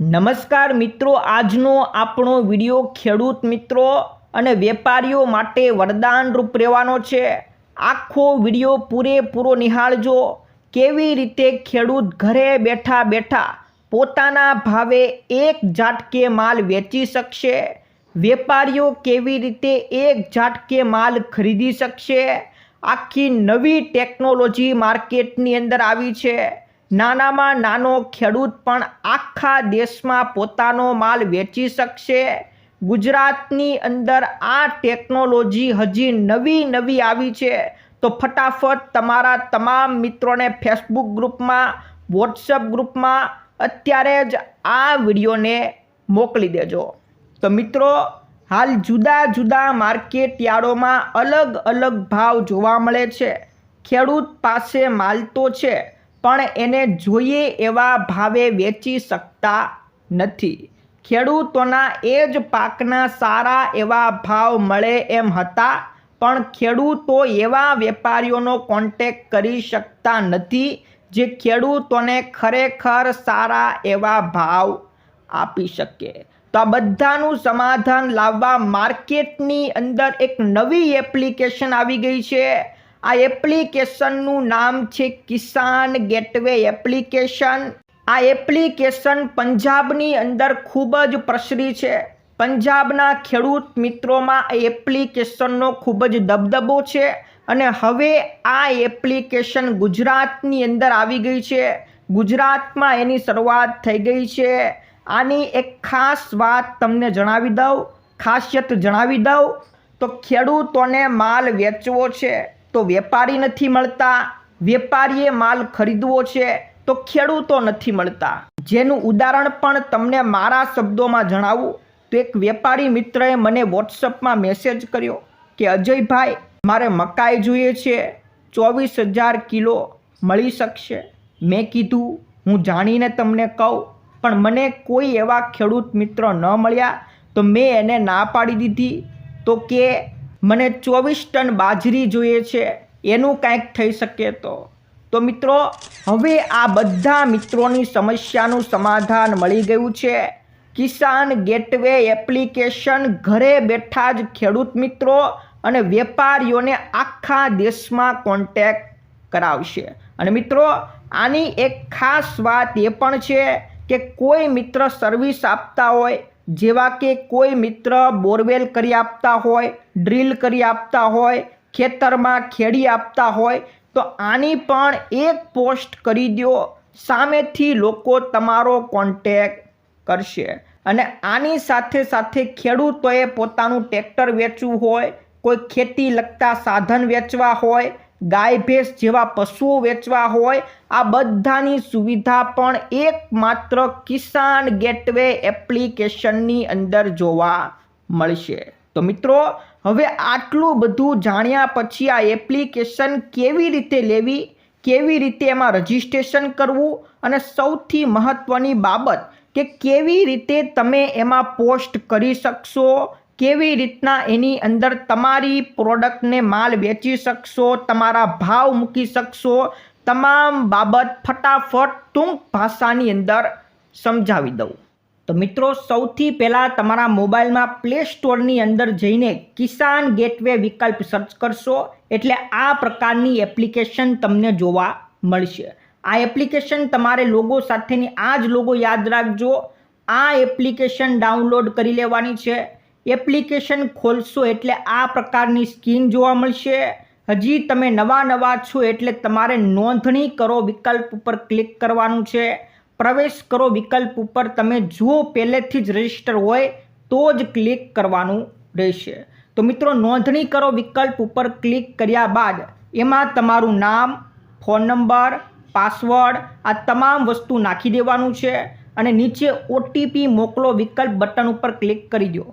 નમસ્કાર મિત્રો, આજનો આપણો વિડિયો ખેડૂત મિત્રો અને વેપારીઓ માટે વરદાનરૂપ રહેવાનો છે. આખો વિડિયો પૂરેપૂરો નિહાળજો. કેવી રીતે ખેડૂત ઘરે બેઠા બેઠા પોતાના ભાવે એક ઝાટકે માલ વેચી શકશે? વેપારીઓ કેવી રીતે એક ઝાટકે માલ ખરીદી શકશે? આખી નવી ટેકનોલોજી માર્કેટની અંદર આવી છે. નાનામાં નાનો ખેડૂત પણ આખા દેશમાં પોતાનો માલ વેચી શકશે. ગુજરાતની અંદર આ ટેકનોલોજી હજી નવી નવી આવી છે. તો ફટાફટ તમારા તમામ મિત્રોને ફેસબુક ગ્રુપમાં વોટ્સઅપ ગ્રુપમાં અત્યારે જ આ વિડીયોને મોકલી દેજો. તો મિત્રો, હાલ જુદા જુદા માર્કેટ યાર્ડોમાં અલગ અલગ ભાવ જોવા મળે છે. ખેડૂત પાસે માલ તો છે પણ એને જોઈએ એવા ભાવે વેચી શકતા નથી. ખેડૂતોના એ જ પાકના સારા એવા ભાવ મળે એમ હતા, પણ ખેડૂતો એવા વેપારીઓનો કોન્ટેક કરી શકતા નથી, જે ખેડૂતોને ખરેખર સારા એવા ભાવ આપી શકે. તો આ બધાનું સમાધાન લાવવા માર્કેટની અંદર એક નવી એપ્લિકેશન આવી ગઈ છે. આ એપ્લિકેશનનું નામ છે કિસાન ગેટવે એપ્લિકેશન. આ એપ્લિકેશન પંજાબની અંદર ખૂબ જ પ્રસરી છે. પંજાબના ખેડૂત મિત્રોમાં આ એપ્લિકેશનનો ખૂબ જ દબદબો છે અને હવે આ એપ્લિકેશન ગુજરાતની અંદર આવી ગઈ છે. ગુજરાતમાં એની શરૂઆત થઈ ગઈ છે. આની એક ખાસ વાત તમને જણાવી દઉં, ખાસિયત જણાવી દઉં. તો ખેડૂતોને માલ વેચવો છે. તો વેપારી નથી મળતા. વેપારીએ માલ ખરીદવો છે, તો ખેડૂતો નથી મળતા. જેનું ઉદાહરણ પણ તમને મારા શબ્દોમાં જણાવું. તો એક વેપારી મિત્રએ મને વોટ્સઅપમાં મેસેજ કર્યો કે, અજયભાઈ, મારે મકાઈ જોઈએ છે. ચોવીસ હજાર કિલો મળી શકશે. મેં કીધું, હું જાણીને તમને કહું. પણ મને કોઈ એવા ખેડૂત મિત્ર ન મળ્યા. તો મેં એને ના પાડી દીધી. તો કે મને ચોવીસ ટન બાજરી જોઈએ છે, એનું કાંઈક થઈ શકે તો? તો મિત્રો, હવે આ બધા મિત્રોની સમસ્યાનું સમાધાન મળી ગયું છે. કિસાન ગેટવે એપ્લિકેશન ઘરે બેઠા જ ખેડૂત મિત્રો અને વેપારીઓને આખા દેશમાં કોન્ટેક કરાવશે. અને મિત્રો, આની એક ખાસ વાત એ પણ છે કે કોઈ મિત્ર સર્વિસ આપતા હોય જેવા કે કોઈ મિત્ર બોરવેલ કરી આપતા હોય, ડ્રીલ કરી આપતા હોય, ખેતરમાં ખેડી આપતા હોય, તો આની પણ એક પોસ્ટ કરી દો સામેથી લોકો તમારો કોન્ટેક કરશે. અને આની સાથે સાથે ખેડૂતોએ પોતાનું ટ્રેક્ટર વેચવું હોય, કોઈ ખેતી લગતા સાધન વેચવા હોય ગાય ભેંસ જેવા પશુઓ વેચવા હોય, આ બધાની સુવિધા પણ એકમાત્ર કિસાન ગેટવે એપ્લિકેશનની અંદર જોવા મળશે. તો મિત્રો, હવે આટલું બધું જાણ્યા પછી આ એપ્લિકેશન કેવી રીતે લેવી, કેવી રીતે એમાં રજિસ્ટ્રેશન કરવું અને સૌથી મહત્ત્વની બાબત કે કેવી રીતે તમે એમાં પોસ્ટ કરી શકશો કેવી રીતના એની અંદર તમારી પ્રોડક્ટને માલ વેચી શકશો, તમારા ભાવ મૂકી શકશો, તમામ બાબત ફટાફટ ટૂંક ભાષાની અંદર સમજાવી દઉં. તો મિત્રો, સૌથી પહેલાં તમારા મોબાઈલમાં પ્લે સ્ટોરની અંદર જઈને કિસાન ગેટવે વિકલ્પ સર્ચ કરશો, એટલે આ પ્રકારની એપ્લિકેશન તમને જોવા મળશે. આ એપ્લિકેશન તમારે લોગો સાથેની આ જ લોગો યાદ રાખજો. આ એપ્લિકેશન ડાઉનલોડ કરી લેવાની છે. એપ્લિકેશન ખોલશો એટલે આ પ્રકારની સ્કીન જોવા મળશે. હજી તમે નવા નવા છો એટલે તમારે નોંધણી કરો વિકલ્પ ઉપર ક્લિક કરવાનું છે. પ્રવેશ કરો વિકલ્પ ઉપર, તમે જો પહેલેથી જ રજિસ્ટર હોય તો જ ક્લિક કરવાનું રહેશે. તો મિત્રો, નોંધણી કરો વિકલ્પ ઉપર ક્લિક કર્યા બાદ એમાં તમારું નામ, ફોન નંબર, પાસવર્ડ, આ તમામ વસ્તુ નાખી દેવાનું છે અને નીચે ઓટીપી મોકલો વિકલ્પ બટન ઉપર ક્લિક કરી દો.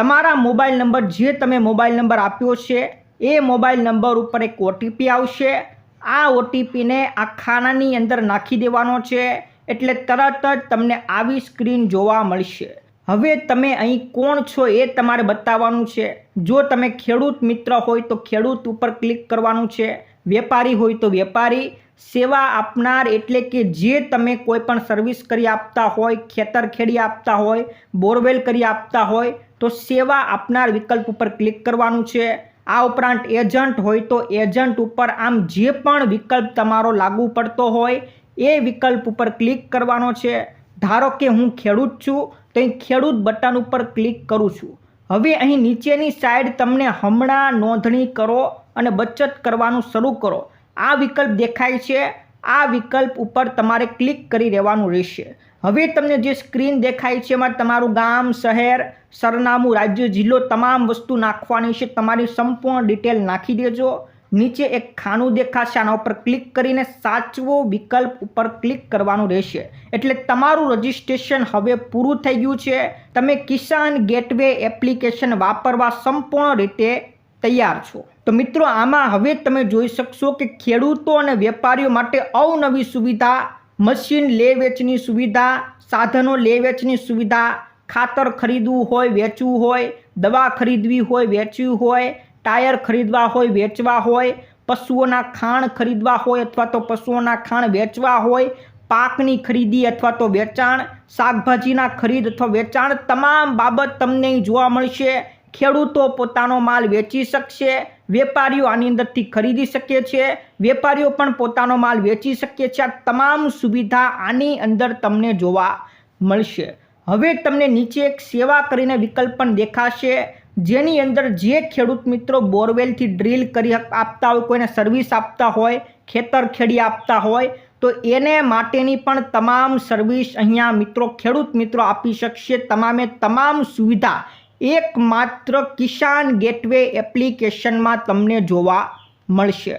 તમારા મોબાઈલ નંબર જે તમે મોબાઈલ નંબર આપ્યો છે, એ મોબાઈલ નંબર ઉપર એક ઓટીપી આવશે. આ ઓટીપીને આ ખાનાની અંદર નાખી દેવાનો છે, એટલે તરત જ તમને આવી સ્ક્રીન જોવા મળશે. હવે તમે અહીં કોણ છો એ તમારે બતાવવાનું છે. જો તમે ખેડૂત મિત્ર હોય તો ખેડૂત ઉપર ક્લિક કરવાનું છે. વેપારી હોય તો વેપારી. સેવા આપનાર એટલે કે જે તમે કોઈ પણ સર્વિસ કરી આપતા હોય ખેતર ખેડી આપતા હોય, બોરવેલ કરી આપતા હોય તો સેવા આપનાર વિકલ્પ ઉપર ક્લિક કરવાનું છે. આ ઉપરાંત એજન્ટ હોય તો એજન્ટ ઉપર આમ જે પણ વિકલ્પ તમારો લાગુ પડતો હોય, એ વિકલ્પ ઉપર ક્લિક કરવાનો છે. ધારો કે હું ખેડૂત છું, તો અહીં ખેડૂત બટન ઉપર ક્લિક કરું છું. હવે અહીં નીચેની સાઈડ તમને હમણાં નોંધણી કરો અને બચત કરવાનું શરૂ કરો. આ વિકલ્પ દેખાય છે. આ વિકલ્પ ઉપર તમારે ક્લિક કરી રહેવાનું રહેશે. હવે તમને જે સ્ક્રીન દેખાય છે એમાં તમારું ગામ, શહેર, સરનામું, રાજ્ય, જિલ્લો તમામ વસ્તુ નાખવાની છે. તમારી સંપૂર્ણ ડિટેલ નાખી દેજો. નીચે એક ખાનું દેખાશે. આના ઉપર ક્લિક કરીને સાચવો વિકલ્પ ઉપર ક્લિક કરવાનું રહેશે. એટલે તમારું રજિસ્ટ્રેશન હવે પૂરું થઈ ગયું છે. તમે કિસાન ગેટવે એપ્લિકેશન વાપરવા સંપૂર્ણ રીતે તૈયાર છો. તો મિત્રો, આમાં હવે તમે જોઈ શકશો કે ખેડૂતો અને વેપારીઓ માટે અવનવી સુવિધા, મશીન લે વેચની સુવિધા, સાધનો લે વેચની સુવિધા, ખાતર ખરીદવું હોય, વેચવું હોય, દવા ખરીદવી હોય વેચવી હોય, ટાયર ખરીદવા હોય, વેચવા હોય, પશુઓના ખાણ ખરીદવા હોય અથવા તો પશુઓના ખાણ વેચવા હોય, પાકની ખરીદી અથવા તો વેચાણ, શાકભાજીના ખરીદ અથવા વેચાણ, તમામ બાબત તમને જોવા મળશે. ખેડૂતો પોતાનો માલ વેચી શકશે. વેપારીઓ આની અંદરથી ખરીદી શકે છે, વેપારીઓ પણ પોતાનો માલ વેચી શકે છે. આ તમામ સુવિધા આની અંદર તમને જોવા મળશે. હવે તમને નીચે એક સેવા કરીને વિકલ્પ પણ દેખાશે, જેની અંદર જે ખેડૂત મિત્રો બોરવેલથી ડ્રીલ કરી આપતા હોય, કોઈને સર્વિસ આપતા હોય, ખેતર ખેડી આપતા હોય, તો એને માટેની પણ તમામ સર્વિસ અહીંયા મિત્રો, ખેડૂત મિત્રો આપી શકશે. તમામે તમામ સુવિધા એકમાત્ર કિસાન ગેટવે એપ્લિકેશનમાં તમને જોવા મળશે.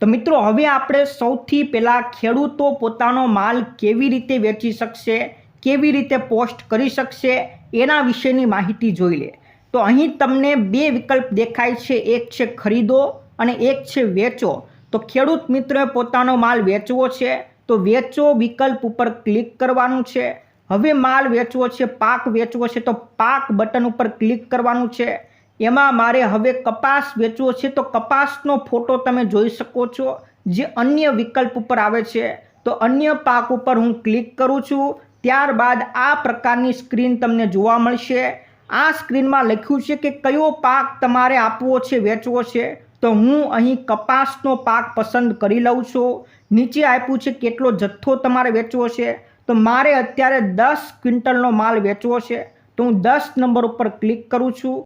તો મિત્રો, હવે આપણે સૌથી પહેલાં ખેડૂતો પોતાનો માલ કેવી રીતે વેચી શકશે, કેવી રીતે પોસ્ટ કરી શકશે, એના વિશેની માહિતી જોઈ લે. તો અહીં તમને બે વિકલ્પ દેખાય છે. એક છે ખરીદો અને એક છે વેચો. તો ખેડૂત મિત્રોએ પોતાનો માલ વેચવો છે. તો વેચો વિકલ્પ ઉપર ક્લિક કરવાનું છે. હવે માલ વેચવો છે, પાક વેચવો છે, તો પાક બટન ઉપર ક્લિક કરવાનું છે. એમાં મારે હવે કપાસ વેચવો છે, તો કપાસનો ફોટો તમે જોઈ શકો છો, જે અન્ય વિકલ્પ ઉપર આવે છે. તો અન્ય પાક ઉપર હું ક્લિક કરું છું, ત્યારબાદ આ પ્રકારની સ્ક્રીન તમને જોવા મળશે. આ સ્ક્રીનમાં લખ્યું છે કે કયો પાક તમારે આપવો છે, વેચવો છે. તો હું અહીં કપાસનો પાક પસંદ કરી લઉં છું. નીચે આપ્યું છે, કેટલો જથ્થો તમારે વેચવો છે. તો મારે અત્યારે દસ ક્વિન્ટલનો માલ વેચવો છે, તો હું દસ નંબર ઉપર ક્લિક કરું છું.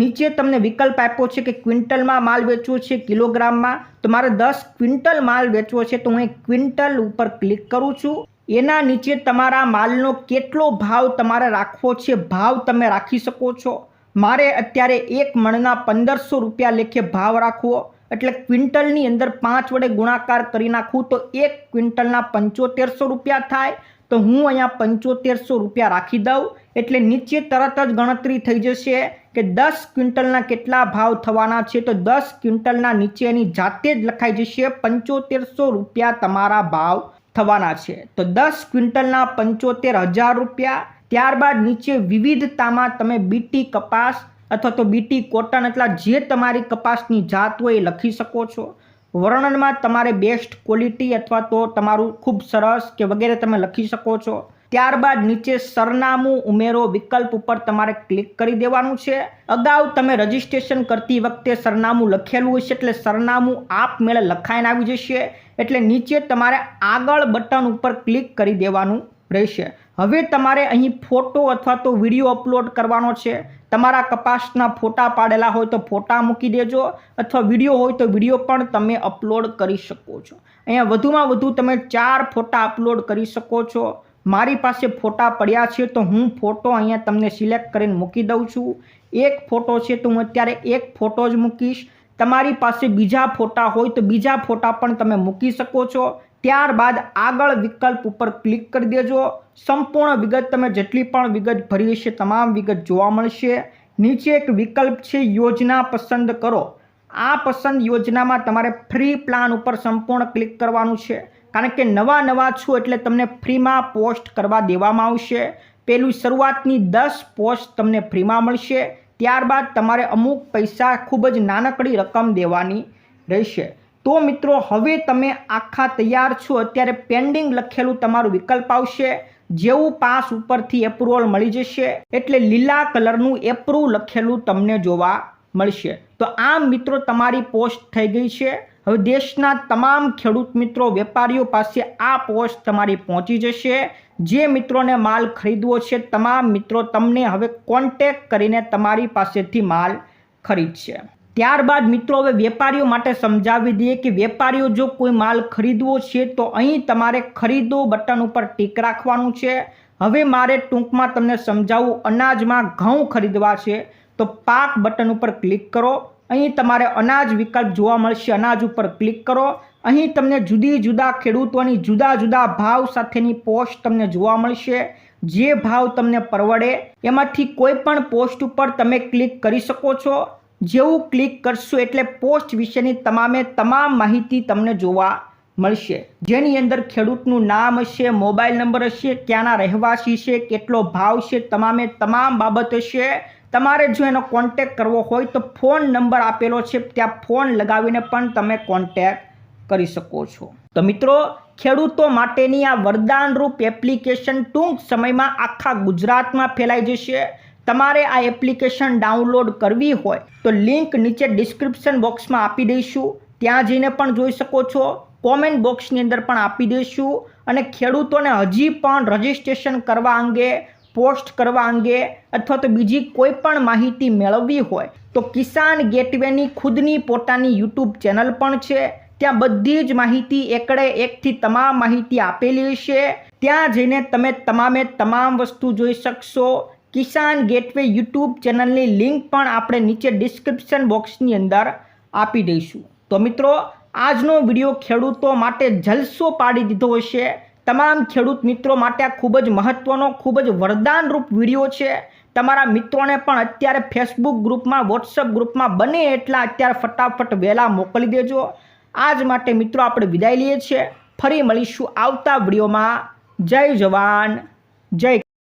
નીચે તમને વિકલ્પ આપ્યો છે કે ક્વિન્ટલમાં માલ વેચવો છે કિલોગ્રામમાં, તો મારે દસ ક્વિન્ટલ માલ વેચવો છે, તો હું ક્વિન્ટલ ઉપર ક્લિક કરું છું. એના નીચે તમારા માલનો કેટલો ભાવ તમારે રાખવો છે, ભાવ તમે રાખી શકો છો. મારે અત્યારે એક મણના પંદરસો રૂપિયા લેખે ભાવ રાખવો, એટલે ક્વિન્ટલની અંદર પાંચ વડે ગુણાકાર કરી નાખું, તો એક ક્વિન્ટલના પંચોતેરસો રૂપિયા થાય તો હું અહીંયા પંચોતેરસો રૂપિયા રાખી દઉં એટલે નીચે તરત જ ગણતરી થઈ જશે કે દસ ક્વિન્ટલના કેટલા ભાવ થવાના છે. તો દસ ક્વિન્ટલના નીચેની જાતે જ લખાઈ જશે પંચોતેરસો રૂપિયા તમારા ભાવ થવાના છે. તો દસ ક્વિન્ટલના પંચોતેર હજાર રૂપિયા, ત્યારબાદ નીચે વિવિધતામાં તમે બીટી કપાસ અથવા તો બીટી કોટન, એટલા જે તમારી કપાસની જાત હોય એ લખી શકો છો. વર્ણનમાં તમારે બેસ્ટ ક્વોલિટી અથવા તો તમારું ખૂબ સરસ કે વગેરે તમે લખી શકો છો. ત્યારબાદ નીચે સરનામું ઉમેરો વિકલ્પ ઉપર તમારે ક્લિક કરી દેવાનું છે. અગાઉ તમે રજિસ્ટ્રેશન કરતી વખતે સરનામું લખેલું હશે એટલે સરનામું આપમેળે લખાઈને આવી જશે. એટલે નીચે તમારે આગળ બટન ઉપર ક્લિક કરી દેવાનું રહેશે. હવે તમારે અહીં ફોટો અથવા તો વીડિયો અપલોડ કરવાનો છે. તમારા કપાસના ફોટા પાડેલા હોય તો ફોટા મૂકી દેજો અથવા વીડિયો હોય તો વીડિયો પણ તમે અપલોડ કરી શકો છો. અહીંયા વધુમાં વધુ તમે ચાર ફોટા અપલોડ કરી શકો છો. મારી પાસે ફોટા પડ્યા છે તો હું ફોટો અહીંયા તમને સિલેક્ટ કરીને મૂકી દઉં છું. એક ફોટો છે તો હું અત્યારે એક ફોટો જ મૂકીશ. તમારી પાસે બીજા ફોટા હોય તો બીજા ફોટા પણ તમે મૂકી શકો છો. ત્યારબાદ આગળ વિકલ્પ ઉપર ક્લિક કરી દેજો. સંપૂર્ણ વિગત તમે જેટલી પણ વિગત ભરી હશે, તમામ વિગત જોવા મળશે. નીચે એક વિકલ્પ છે, યોજના પસંદ કરો. આ પસંદ યોજનામાં તમારે ફ્રી પ્લાન ઉપર સંપૂર્ણ ક્લિક કરવાનું છે. કારણ કે નવા નવા છો એટલે તમને ફ્રીમાં પોસ્ટ કરવા દેવામાં આવશે. પેલું શરૂઆતની દસ પોસ્ટ તમને ફ્રીમાં મળશે. ત્યારબાદ તમારે અમુક પૈસા ખૂબ જ નાનકડી રકમ દેવાની રહેશે. તો મિત્રો, હવે તમે આખા તૈયાર છો. અત્યારે પેન્ડિંગ લખેલું તમારું વિકલ્પ આવશે. જેવું પાસ ઉપરથી એપ્રુવલ મળી જશે. એટલે લીલા કલરનું એપ્રુવ લખેલું તમને જોવા મળશે. તો આમ મિત્રો, તમારી પોસ્ટ થઈ ગઈ છે. હવે દેશના તમામ ખેડૂત મિત્રો, વેપારીઓ પાસે આ પોસ્ટ તમારી પહોંચી જશે. જે મિત્રોને માલ ખરીદવો છે, તમામ મિત્રો તમને હવે કોન્ટેક કરીને તમારી પાસેથી માલ ખરીદશે. ત્યારબાદ મિત્રો હવે વેપારીઓ માટે સમજાવી દઈએ કે વેપારીઓ જો કોઈ માલ ખરીદવો છે તો અહીં તમારે ખરીદો બટન ઉપર ટીક રાખવાનું છે. હવે મારે ટૂંકમાં તમને સમજાવું, અનાજમાં ઘઉં ખરીદવા છે, તો પાક બટન ઉપર ક્લિક કરો. અહીં તમારે અનાજ વિકલ્પ જોવા મળશે, અનાજ ઉપર ક્લિક કરો. અહીં તમને જુદી જુદા ખેડૂતોની જુદા જુદા ભાવ સાથેની પોસ્ટ તમને જોવા મળશે, જે ભાવ તમને પરવડે. એમાંથી કોઈ પણ પોસ્ટ ઉપર તમે ક્લિક કરી શકો છો. જેવું ક્લિક કરશો એટલે પોસ્ટ વિશેની તમામે તમામ માહિતી તમને જોવા મળશે. જેની અંદર ખેડૂતનું નામ હશે મોબાઈલ નંબર હશે, ક્યાંના રહેવાસી છે, કેટલો ભાવ છે, તમામે તમામ બાબત હશે. તમારે જો એનો કોન્ટેક કરવો હોય તો ફોન નંબર આપેલો છે, ત્યાં ફોન લગાવીને પણ તમે કોન્ટેક કરી શકો છો. તો મિત્રો, ખેડૂતો માટેની આ વરદાનરૂપ એપ્લિકેશન ટૂંક સમયમાં આખા ગુજરાતમાં ફેલાઈ જશે. તમારે આ એપ્લિકેશન ડાઉનલોડ કરવી હોય તો લિંક નીચે ડિસ્ક્રિપ્શન બોક્સમાં આપી દઈશું. ત્યાં જઈને પણ જોઈ શકો છો. કોમેન્ટ બોક્સની અંદર પણ આપી દઈશું અને ખેડૂતોને હજી પણ રજિસ્ટ્રેશન કરવા અંગે, પોસ્ટ કરવા અંગે અથવા તો બીજી કોઈ પણ માહિતી મેળવવી હોય તો કિસાન ગેટવેની ખુદની પોતાની યુટ્યુબ ચેનલ પણ છે. ત્યાં બધી જ માહિતી એકડે એકથી તમામ માહિતી આપેલી છે. ત્યાં જઈને તમે તમામે તમામ વસ્તુ જોઈ શકશો. કિસાન ગેટવે યુટ્યુબ ચેનલની લિંક પણ આપણે નીચે ડિસ્ક્રિપ્શન બોક્સની અંદર આપી દઈશું. તો મિત્રો, આજનો વીડિયો ખેડૂતો માટે જલસો પાડી દીધો હશે. તમામ ખેડૂત મિત્રો માટે આ ખૂબ જ મહત્ત્વનો ખૂબ જ વરદાનરૂપ વીડિયો છે. તમારા મિત્રોને પણ અત્યારે ફેસબુક ગ્રુપમાં વોટ્સઅપ ગ્રુપમાં બને એટલા અત્યારે ફટાફટ વહેલા મોકલી દેજો. આજ માટે મિત્રો આપણે વિદાય લઈએ છીએ. ફરી મળીશું આવતા વિડીયોમાં. જય જવાન, જય